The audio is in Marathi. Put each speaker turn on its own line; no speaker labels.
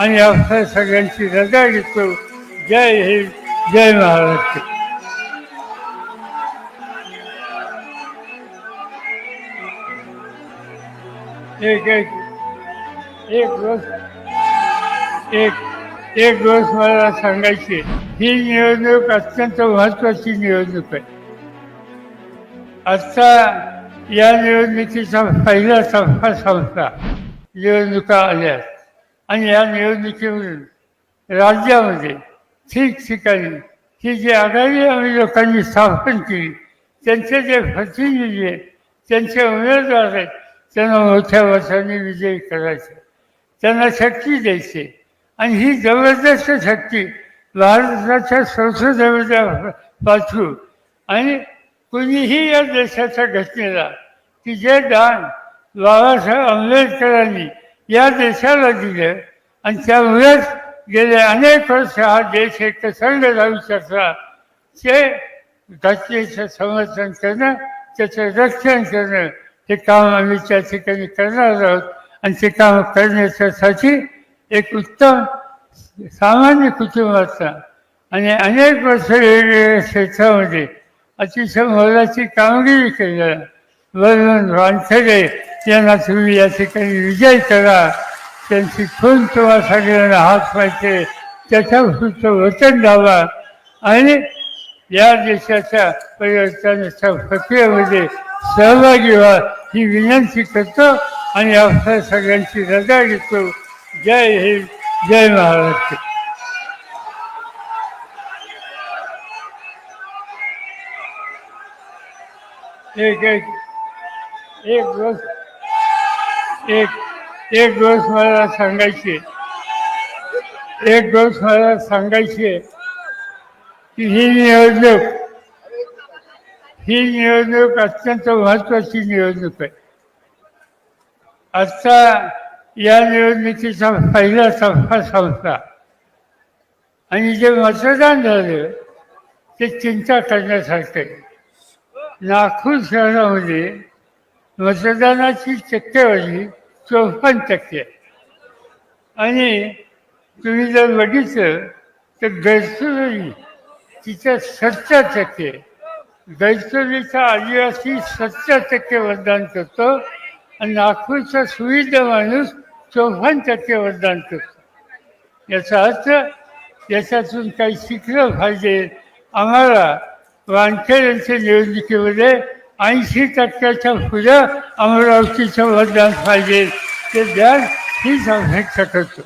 आणि आपल्या सगळ्यांची रजा घेतो. जय हिंद जय महाराष्ट्र. एक एक एक दिवस एक एक दिवस मला सांगायची ही निवडणूक अत्यंत महत्वाची निवडणूक आहे. आजचा या निवडणुकीचा पहिला टप्पा संपला निवडणुका आल्या. आणि या निवडणुकीमधून राज्यामध्ये ठिकठिकाणी ही जी आघाडी आम्ही लोकांनी स्थापन केली त्यांचे जे प्रतिनिधी आहेत त्यांचे उमेदवार आहेत त्यांना मोठ्या वर्षांनी विजयी करायचे त्यांना शक्ती द्यायची. आणि ही जबरदस्त शक्ती भारताच्या संसदेमध्ये पाठवू. आणि कुणीही या देशाच्या घटनेला की जे दान बाबासाहेब आंबेडकरांनी या देशाला दिलं. आणि त्यामुळेच गेले अनेक वर्ष हा देश एक संघ राहू शकला. ते घटनेचं समर्थन करणं त्याचं रक्षण करणं हे काम आम्ही त्या ठिकाणी करणार आहोत. आणि ते काम करण्याच्यासाठी एक उत्तम सामान्य कुटुंबाचा आणि अनेक वर्ष वेगवेगळ्या क्षेत्रामध्ये अतिशय मोलाची कामगिरी केली. वरून वानखेडे यांना तुम्ही या ठिकाणी विजय करा. त्यांची खून तुम्हा सगळ्यांना हात पाहिजे. त्याच्या पुढचं वचन द्यावा. आणि या देशाच्या परिवर्तनाच्या प्रक्रियेमध्ये सहभागी व्हा ही विनंती करतो. आणि आपल्या सगळ्यांची रजा घेतो. जय हिंद जय महाराष्ट्र. एक एक एक गोष्ट एक एक दिवस मला सांगायची. एक गोष्ट मला सांगायची की ही निवडणूक ही निवडणूक अत्यंत महत्वाची निवडणूक आहे. आजचा या निवडणुकीचा पहिला टप्पा संपला. आणि जे मतदान झालं ते चिंता करण्यासारखं आहे. शहरामध्ये मतदानाची टक्केवारी चौपन्न टक्के. आणि तुम्ही जर बघितलं तर गडचिरोली तिच्या सत्तर टक्के. गडचिरोलीचा आदिवासी सत्तर टक्के मतदान करतो आणि नागपूरचा सुविधा माणूस चौपन्न टक्के मतदान करतो. याचा अर्थ याच्यातून काही शिकलं पाहिजे आम्हाला वानखेड यांच्या निवडणुकीमध्ये ऐंशी टक्क्याच्या पुढं अमरावतीचं मतदान पाहिजे. ते द्या हीच अपेक्षा करतो